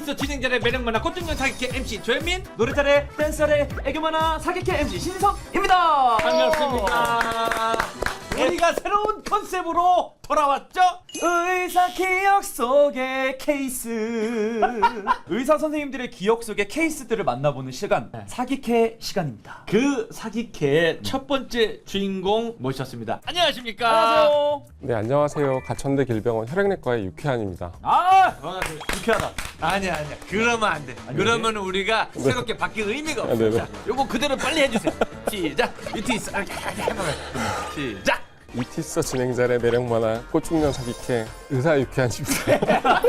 있어 진행자의 매력 만화 꽃중년 사기캐 MC 조현민 노래 잘해 잘해 애교 많아 사기캐 MC 신성입니다 반갑습니다. 우리가 새로운 컨셉으로 돌아왔죠? 의사 기억 속의 케이스 의사 선생님들의 기억 속의 케이스들을 만나보는 시간 사기캐 시간입니다 그 사기캐의 첫 번째 주인공 모셨습니다. 안녕하십니까? 안녕하세요 네, 안녕하세요. 가천대 길병원 혈액내과의 유쾌한입니다. 아 반갑습니다. 유쾌하다 아니야 아니야 그러면 안 돼. 그러면 우리가 새롭게 바뀔 의미가 없어. 아, 네네. 자, 요거 그대로 빨리 해주세요. 시작. 유티 있어. 이렇게 해봐요. 시작. 이티스 진행자의 매력 만화 꽃중년 사기캐 의사 유쾌한입니다.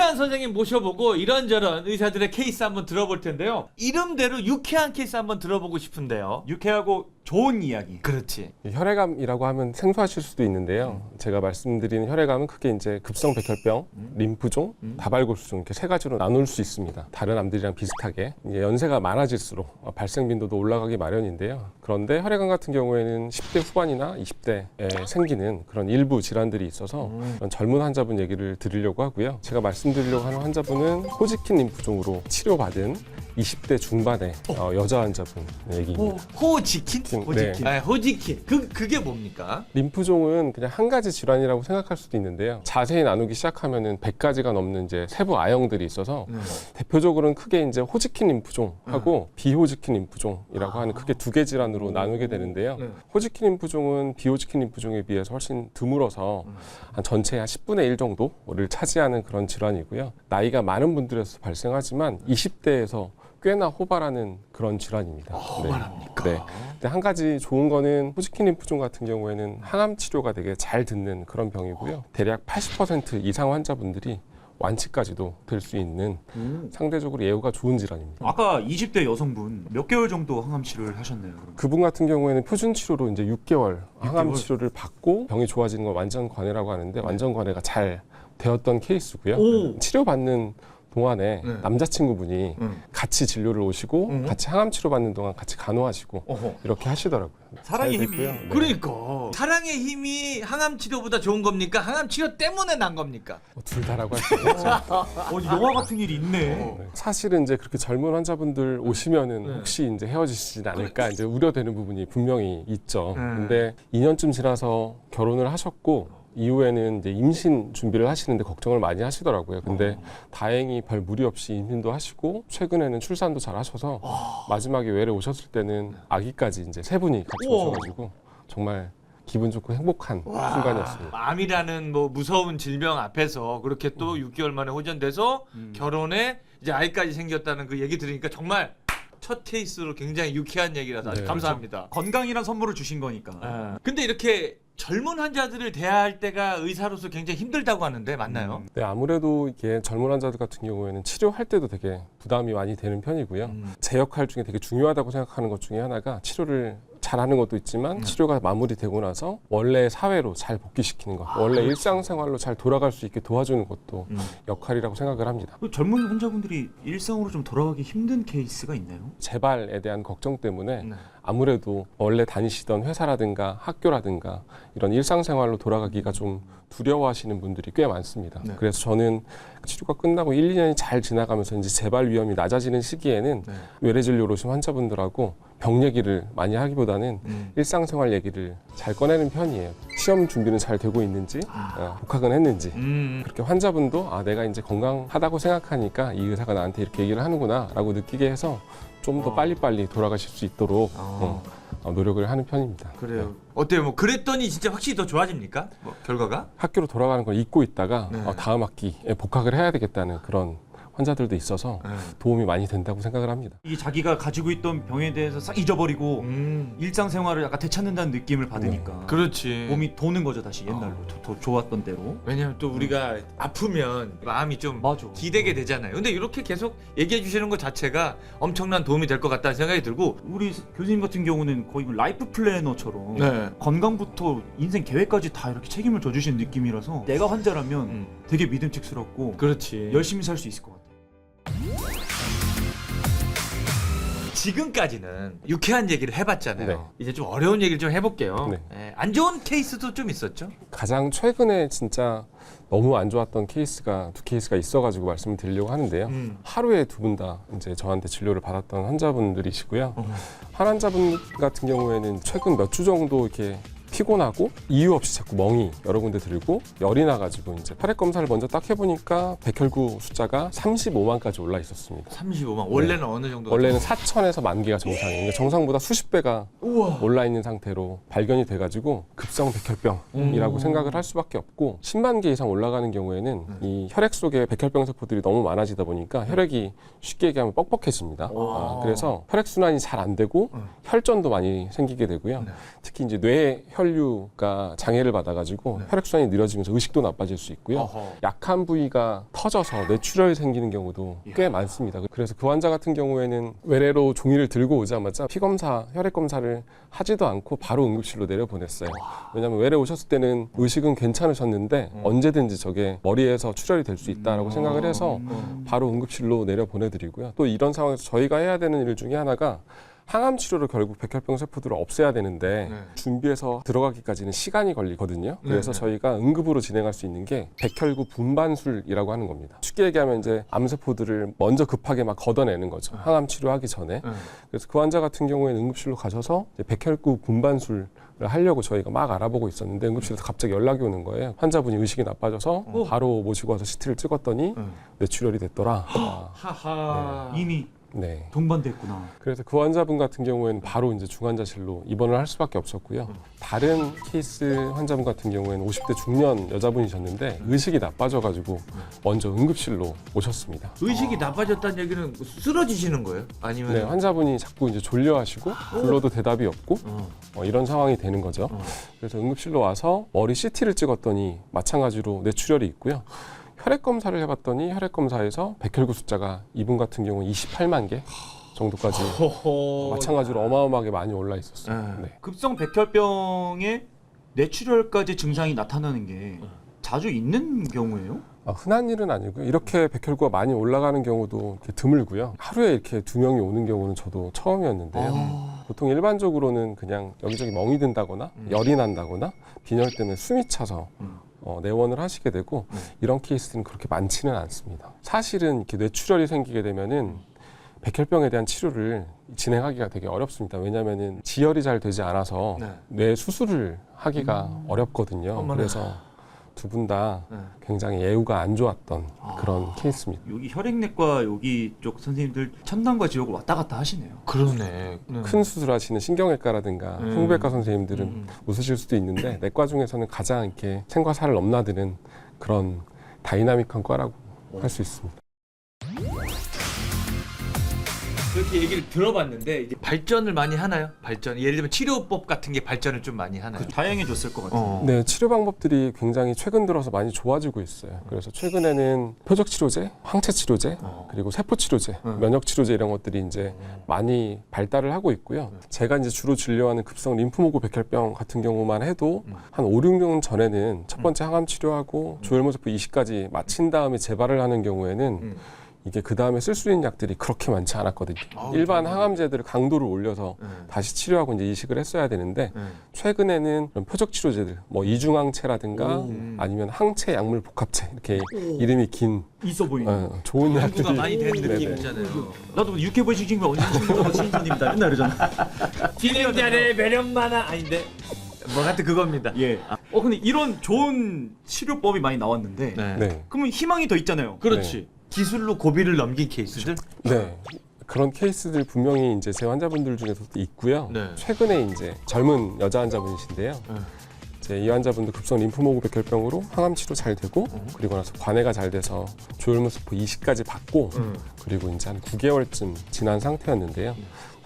유쾌한 선생님 모셔보고 이런저런 의사들의 케이스 한번 들어볼 텐데요. 이름대로 유쾌한 케이스 한번 들어보고 싶은데요. 유쾌하고 좋은 이야기 그렇지. 이 혈액암이라고 하면 생소하실 수도 있는데요. 제가 말씀드리는 혈액암은 크게 이제 급성 백혈병, 림프종, 다발골수종 이렇게 세 가지로 나눌 수 있습니다. 다른 암들이랑 비슷하게 이제 연세가 많아질수록 어, 발생 빈도도 올라가기 마련인데요. 그런데 혈액암 같은 경우에는 10대 후반이나 20대에 생기는 그런 일부 질환들이 있어서 그런 젊은 환자분 얘기를 드리려고 하고요. 제가 말씀 드리려고 하는 환자분은 호지킨 림프종으로 치료받은 20대 중반의 어, 여자 환자분 얘기입니다. 호지킨? 네. 호지킨. 아, 호지킨. 그 그게 뭡니까? 림프종은 그냥 한 가지 질환이라고 생각할 수도 있는데요. 자세히 나누기 시작하면은 100가지가 넘는 이제 세부 아형들이 있어서 대표적으로는 크게 이제 호지킨 림프종하고 비호지킨 림프종이라고 하는 크게 두 개 질환으로 나누게 되는데요. 네. 호지킨 림프종은 비호지킨 림프종에 비해서 훨씬 드물어서 한 전체의 한 10분의 1 정도를 차지하는 그런 질환이 고요. 나이가 많은 분들에서 발생하지만 20대에서 꽤나 호발하는 그런 질환입니다. 호발합니까? 네. 근데 한 가지 좋은 거는 호지킨 림프종 같은 경우에는 항암 치료가 되게 잘 듣는 그런 병이고요. 대략 80% 이상 환자분들이 완치까지도 될 수 있는 상대적으로 예후가 좋은 질환입니다. 아까 20대 여성분 몇 개월 정도 항암 치료를 하셨나요? 그럼? 그분 같은 경우에는 표준 치료로 이제 6개월 항암 6개월? 치료를 받고 병이 좋아지는 건 완전 관해라고 하는데 완전 관해가 잘 되었던 케이스고요. 오. 치료받는 동안에 네. 남자친구분이 응. 같이 진료를 오시고 응. 같이 항암 치료 받는 동안 같이 간호하시고 어허. 이렇게 하시더라고요. 사랑의 잘 힘이. 됐고요. 네. 그러니까 사랑의 힘이 항암 치료보다 좋은 겁니까? 항암 치료 때문에 난 겁니까? 뭐둘 다라고 할 수 있죠. 어, 영화 같은 일이 있네 네. 사실은 이제 그렇게 젊은 환자분들 오시면은 네. 혹시 이제 헤어지시진 않을까 이제 우려되는 부분이 분명히 있죠. 네. 근데 2년쯤 지나서 결혼을 하셨고 이후에는 이제 임신 준비를 하시는데 걱정을 많이 하시더라고요. 근데 다행히 별 무리 없이 임신도 하시고 최근에는 출산도 잘 하셔서 마지막에 외래 오셨을 때는 아기까지 이제 세 분이 같이 우와. 오셔가지고 정말 기분 좋고 행복한 순간이었습니다. 암이라는 뭐 무서운 질병 앞에서 그렇게 또 6개월 만에 호전돼서 결혼에 이제 아이까지 생겼다는 그 얘기 들으니까 정말 첫 케이스로 굉장히 유쾌한 얘기라서 아주 네. 감사합니다. 건강이란 선물을 주신 거니까 아, 근데 이렇게 젊은 환자들을 대할 때가 의사로서 굉장히 힘들다고 하는데 맞나요? 네, 아무래도 이게 젊은 환자들 같은 경우에는 치료할 때도 되게 부담이 많이 되는 편이고요. 음. 제 역할 중에 되게 중요하다고 생각하는 것 중에 하나가 치료를 잘하는 것도 있지만 음. 치료가 마무리되고 나서 원래 사회로 잘 복귀시키는 것, 원래 일상생활로 잘 돌아갈 수 있게 도와주는 것도 음. 역할이라고 생각을 합니다. 그 젊은 환자분들이 일상으로 좀 돌아가기 힘든 케이스가 있나요? 재발에 대한 걱정 때문에 네. 아무래도 원래 다니시던 회사라든가 학교라든가 이런 일상생활로 돌아가기가 좀 두려워하시는 분들이 꽤 많습니다. 네. 그래서 저는 치료가 끝나고 1, 2년이 잘 지나가면서 이제 재발 위험이 낮아지는 시기에는 네. 외래 진료로 오신 환자분들하고 병 얘기를 많이 하기보다는 음. 일상생활 얘기를 잘 꺼내는 편이에요. 시험 준비는 잘 되고 있는지, 어, 복학은 했는지. 음. 그렇게 환자분도 아 내가 이제 건강하다고 생각하니까 이 의사가 나한테 이렇게 얘기를 하는구나 라고 느끼게 해서 좀더 어. 빨리빨리 돌아가실 수 있도록 어. 어, 어, 노력을 하는 편입니다. 그래요. 어때요? 뭐 그랬더니 진짜 확실히 더 좋아집니까? 뭐 결과가? 학교로 돌아가는 걸 잊고 있다가 네. 어, 다음 학기에 복학을 해야 되겠다는 그런 환자들도 있어서 네. 도움이 많이 된다고 생각을 합니다. 이 자기가 가지고 있던 병에 대해서 싹 잊어버리고 음. 일상생활을 약간 되찾는다는 느낌을 받으니까 그렇지. 몸이 도는 거죠 다시 옛날로 어. 더, 더 좋았던 대로 왜냐면 또 우리가 아프면 마음이 좀 맞아 기대게 되잖아요. 근데 이렇게 계속 얘기해 주시는 것 자체가 엄청난 도움이 될 것 같다는 생각이 들고 우리 교수님 같은 경우는 거의 뭐 라이프 플래너처럼 네. 건강부터 인생 계획까지 다 이렇게 책임을 져주시는 느낌이라서 내가 환자라면 음. 되게 믿음직스럽고 그렇지. 열심히 살 수 있을 것 같아 지금까지는 유쾌한 얘기를 해봤잖아요. 네. 이제 좀 어려운 얘기를 좀 해볼게요. 네. 예, 안 좋은 케이스도 좀 있었죠. 가장 최근에 진짜 너무 안 좋았던 케이스가 두 케이스가 있어가지고 말씀을 드리려고 하는데요. 음. 하루에 두 분 다 이제 저한테 진료를 받았던 환자분들이시고요. 어. 한 환자분 같은 경우에는 최근 몇 주 정도 이렇게 피곤하고 이유 없이 자꾸 멍이 여러 군데 들고 열이 나가지고 이제 혈액 검사를 먼저 딱 해보니까 백혈구 숫자가 35만까지 올라 있었습니다. 35만. 원래는 어느 정도? 원래는 4천에서 만 개가 정상이에요. 근데 정상보다 수십 배가 우와. 올라 있는 상태로 발견이 돼가지고 급성 백혈병이라고 음. 생각을 할 수밖에 없고 10만 개 이상 올라가는 경우에는 이 혈액 속에 백혈병 세포들이 너무 많아지다 보니까 혈액이 쉽게 얘기하면 뻑뻑해집니다. 오. 아, 그래서 혈액 순환이 잘 안 되고 음. 혈전도 많이 생기게 되고요. 네. 특히 이제 뇌 혈 류가 장애를 받아가지고 네. 혈액 순환이 느려지면서 의식도 나빠질 수 있고요. 어허. 약한 부위가 터져서 뇌출혈이 생기는 경우도 꽤 많습니다. 그래서 그 환자 같은 경우에는 외래로 종이를 들고 오자마자 피 검사, 혈액 검사를 하지도 않고 바로 응급실로 내려 보냈어요. 왜냐하면 외래 오셨을 때는 의식은 괜찮으셨는데 음. 언제든지 저게 머리에서 출혈이 될 수 있다라고 음. 생각을 해서 음. 바로 응급실로 내려 보내드리고요. 또 이런 상황에서 저희가 해야 되는 일 중에 하나가 항암 치료로 결국 백혈병 세포들을 없애야 되는데 네. 준비해서 들어가기까지는 시간이 걸리거든요. 그래서 네, 네. 저희가 응급으로 진행할 수 있는 게 백혈구 분반술이라고 하는 겁니다. 쉽게 얘기하면 이제 암세포들을 먼저 급하게 막 걷어내는 거죠. 항암 치료하기 전에. 네. 그래서 그 환자 같은 경우에는 응급실로 가셔서 백혈구 분반술을 하려고 저희가 막 알아보고 있었는데 응급실에서 갑자기 연락이 오는 거예요. 환자분이 의식이 나빠져서 어. 바로 모시고 와서 CT를 찍었더니 음. 뇌출혈이 됐더라. 아, 하하. 이미 네. 동반됐구나. 그래서 그 환자분 같은 경우에는 바로 이제 중환자실로 입원을 할 수밖에 없었고요. 음. 다른 케이스 환자분 같은 경우에는 50대 중년 여자분이셨는데 의식이 나빠져가지고 먼저 응급실로 오셨습니다. 의식이 나빠졌다는 얘기는 쓰러지시는 거예요? 아니면 네, 환자분이 자꾸 이제 졸려하시고 불러도 대답이 없고 어. 어, 이런 상황이 되는 거죠. 어. 그래서 응급실로 와서 머리 CT를 찍었더니 마찬가지로 뇌출혈이 있고요. 혈액 검사를 해봤더니 혈액 검사에서 백혈구 숫자가 이분 같은 경우 28만 개 정도까지 호호. 마찬가지로 어마어마하게 많이 올라 있었어요. 네. 네. 급성 백혈병에 뇌출혈까지 증상이 나타나는 게 자주 있는 경우예요? 아, 흔한 일은 아니고요. 이렇게 백혈구가 많이 올라가는 경우도 이렇게 드물고요. 하루에 이렇게 두 명이 오는 경우는 저도 처음이었는데요. 아. 보통 일반적으로는 그냥 여기저기 멍이 든다거나 음. 열이 난다거나 빈혈 때문에 숨이 차서 음. 어, 내원을 하시게 되고 음. 이런 케이스는 그렇게 많지는 않습니다. 사실은 이렇게 뇌출혈이 생기게 되면은 백혈병에 대한 치료를 진행하기가 되게 어렵습니다. 왜냐하면은 지혈이 잘 되지 않아서 네. 뇌 수술을 하기가 어렵거든요. 어머나. 그래서 두 분 다 네. 굉장히 예후가 안 좋았던 아. 그런 케이스입니다. 여기 혈액내과 여기 쪽 선생님들 천당과 지옥을 왔다 갔다 하시네요. 그러네. 네. 큰 수술하시는 신경외과라든가 음. 흉부외과 선생님들은 음. 웃으실 수도 있는데 내과 중에서는 가장 이렇게 생과 사를 넘나드는 그런 다이나믹한 과라고 할 수 있습니다. 그렇게 얘기를 들어봤는데 이제 발전을 많이 하나요? 발전. 예를 들면 치료법 같은 게 발전을 좀 많이 하나요? 다양해졌을 것 같아요. 어. 네, 치료 방법들이 굉장히 최근 들어서 많이 좋아지고 있어요. 그래서 최근에는 표적 치료제, 항체 치료제, 어. 그리고 세포 치료제, 음. 면역 치료제 이런 것들이 이제 많이 발달을 하고 있고요. 제가 이제 주로 진료하는 급성 림프모구 백혈병 같은 경우만 해도 음. 한 5, 6년 전에는 첫 번째 항암 치료하고 조혈모세포 이식까지 마친 다음에 재발을 하는 경우에는 음. 이게 그 다음에 쓸 수 있는 약들이 그렇게 많지 않았거든요. 아우, 일반 정말. 항암제들을 강도를 올려서 네. 다시 치료하고 이제 이식을 했어야 되는데 네. 최근에는 그런 표적 치료제들, 뭐 이중항체라든가 음. 아니면 항체 약물 복합체 이렇게 이름이 긴 있어 보이는. 어, 좋은 약들이 많이 된. 느낌이잖아요. 나도 유쾌보이 신경과 언제 신경과 신선입니다. 맨날 이러잖아. 기념자의 매력 많아 아닌데 뭐 같은 그겁니다. 예. 어 근데 이런 좋은 치료법이 많이 나왔는데 네. 네, 그러면 희망이 더 있잖아요. 그렇지. 기술로 고비를 넘긴 케이스들. 네. 그런 케이스들 분명히 이제 제 환자분들 중에서도 있고요. 네. 최근에 이제 젊은 여자 환자분이신데요. 네. 이제 이 환자분도 급성 림프모구 백혈병으로 항암 치료 잘 되고 음. 그리고 나서 관해가 잘 돼서 조혈모세포 이식까지 받고 음. 그리고 이제 한 9개월쯤 지난 상태였는데요.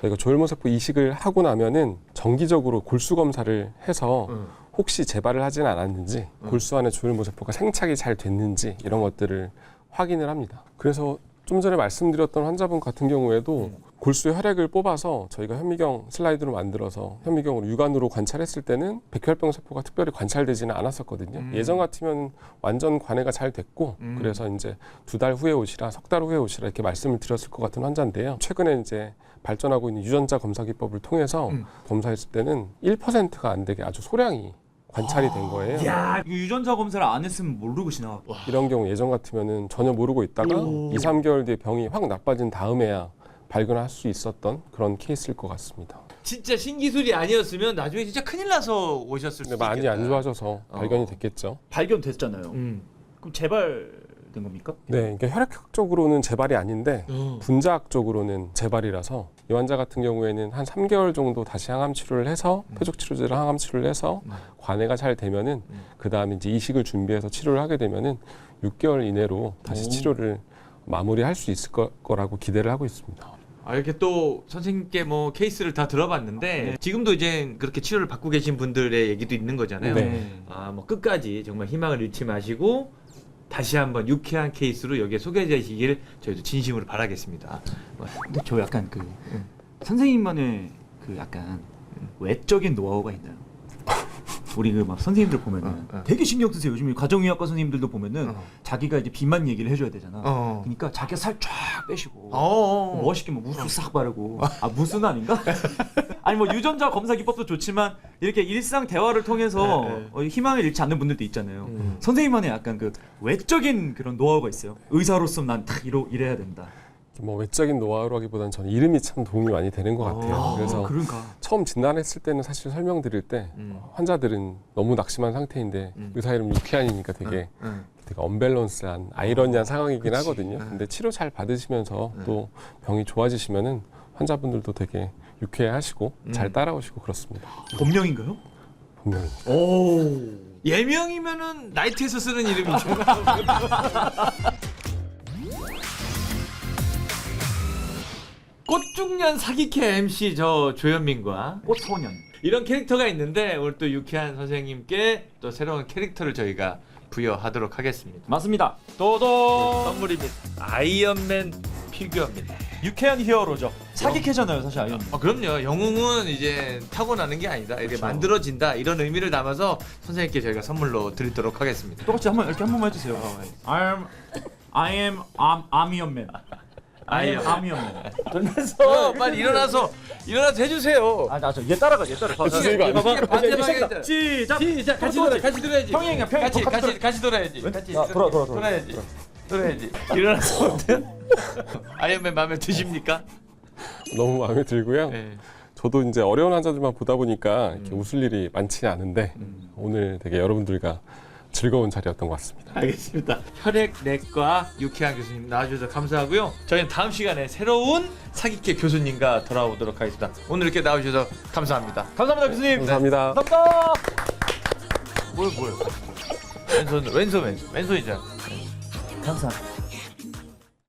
저희가 조혈모세포 이식을 하고 나면은 정기적으로 골수 검사를 해서 음. 혹시 재발을 하지는 않았는지 음. 골수 안에 조혈모세포가 생착이 잘 됐는지 이런 것들을 확인을 합니다. 그래서 좀 전에 말씀드렸던 환자분 같은 경우에도 음. 골수 혈액을 뽑아서 저희가 현미경 슬라이드로 만들어서 현미경으로 육안으로 관찰했을 때는 백혈병 세포가 특별히 관찰되지는 않았었거든요. 음. 예전 같으면 완전 관해가 잘 됐고 음. 그래서 이제 두 달 후에 오시라 석 달 후에 오시라 이렇게 말씀을 드렸을 것 같은 환자인데요. 최근에 이제 발전하고 있는 유전자 검사 기법을 통해서 음. 검사했을 때는 1%가 안 되게 아주 소량이 관찰이 된 거예요. 야 이거 유전자 검사를 안 했으면 모르고 지나가. 이런 경우 예전 같으면은 전혀 모르고 있다가 오. 2, 3개월 뒤에 병이 확 나빠진 다음에야 발견할 수 있었던 그런 케이스일 것 같습니다. 진짜 신기술이 아니었으면 나중에 진짜 큰일 나서 오셨을 근데 수도 많이 있겠다. 안 좋아져서 발견이 됐겠죠. 발견됐잖아요. 음. 그럼 재발 된 겁니까? 네, 그러니까 혈액학적으로는 재발이 아닌데 어. 분자학적으로는 재발이라서 이 환자 같은 경우에는 한 3개월 정도 다시 항암 치료를 해서 표적 치료제를 항암 치료를 해서 음. 관해가 잘 되면은 음. 그 다음에 이제 이식을 준비해서 치료를 하게 되면은 6개월 이내로 다시 오. 치료를 마무리할 수 있을 거, 거라고 기대를 하고 있습니다. 아, 이렇게 또 선생님께 뭐 케이스를 다 들어봤는데 지금도 이제 그렇게 치료를 받고 계신 분들의 얘기도 있는 거잖아요. 네. 아, 뭐 끝까지 정말 희망을 잃지 마시고 다시 한번 유쾌한 케이스로 여기에 소개되시길 저희도 진심으로 바라겠습니다. 뭐, 근데 저 약간 그 선생님만의 그 약간 외적인 노하우가 있나요? 우리 그 막 선생님들 보면은 어, 어. 되게 신경 쓰세요. 요즘 가정의학과 선생님들도 보면은 어. 자기가 이제 비만 얘기를 해줘야 되잖아. 어. 그러니까 자기가 살 쫙 빼시고 어. 멋있게 뭐 무스 싹 바르고 아 무스는 아닌가? 아니 뭐 유전자 검사 기법도 좋지만 이렇게 일상 대화를 통해서 네, 네. 어, 희망을 잃지 않는 분들도 있잖아요. 음. 선생님만의 약간 그 외적인 그런 노하우가 있어요. 의사로서 난 딱 이러 이래야 된다. 뭐 외적인 노하우라기보다는 저는 이름이 참 도움이 많이 되는 것 같아요. 아, 그래서 그런가? 처음 진단했을 때는 사실 설명드릴 때 음. 환자들은 너무 낙심한 상태인데 음. 의사 이름 유쾌한이니까 되게 응. 되게 언밸런스한 아이러니한 상황이긴 그치. 하거든요. 네. 근데 치료 잘 받으시면서 네. 또 병이 좋아지시면은 환자분들도 되게 유쾌해하시고 음. 잘 따라오시고 그렇습니다. 본명인가요? 분명히. 오. 예명이면은 나이트에서 쓰는 이름이죠. 꽃중년 사기캐 MC 저 조현민과 꽃소년. 이런 캐릭터가 있는데 오늘 또 유쾌한 선생님께 또 새로운 캐릭터를 저희가 부여하도록 하겠습니다. 맞습니다. 도도. 선물입니다. 아이언맨 피규어입니다. 유쾌한 히어로죠. 사기캐잖아요, 사실 아이언. 아, 그럼요. 영웅은 이제 타고나는 게 아니다. 이렇게 그렇죠. 만들어진다. 이런 의미를 담아서 선생님께 저희가 선물로 드리도록 하겠습니다. 똑같이 한번 이렇게 한 번만 해주세요. I am I am Am Ami언맨. I am Ami언맨. 일어나서 빨리 일어나서 일어나서 해주세요. 아, 나저 얘 따라가, 얘 따라가. 이게 반대방향. 시작. 시작 같이 돌아 같이 돌아야지. 평행이야, 평행. 같이 똑같이 같이 같이 돌아야지. 왜? 같이 야, 돌아, 돌아, 돌아. 돌아야지. 돌아야지. 일어나서? 아이언맨 마음에 드십니까? 너무 마음에 들고요. 네. 저도 이제 어려운 환자들만 보다 보니까 이렇게 음. 웃을 일이 많지 않은데 오늘 되게 여러분들과 즐거운 자리였던 것 같습니다. 알겠습니다. 혈액내과 유쾌한 교수님 나와주셔서 감사하고요. 저희는 다음 시간에 새로운 사기캐 교수님과 돌아오도록 하겠습니다. 오늘 이렇게 나와주셔서 감사합니다. 감사합니다, 교수님. 감사합니다. 감사합니다. 뭐야 뭐야? 왼손 왼손 왼손 왼손이잖아. 감사합니다.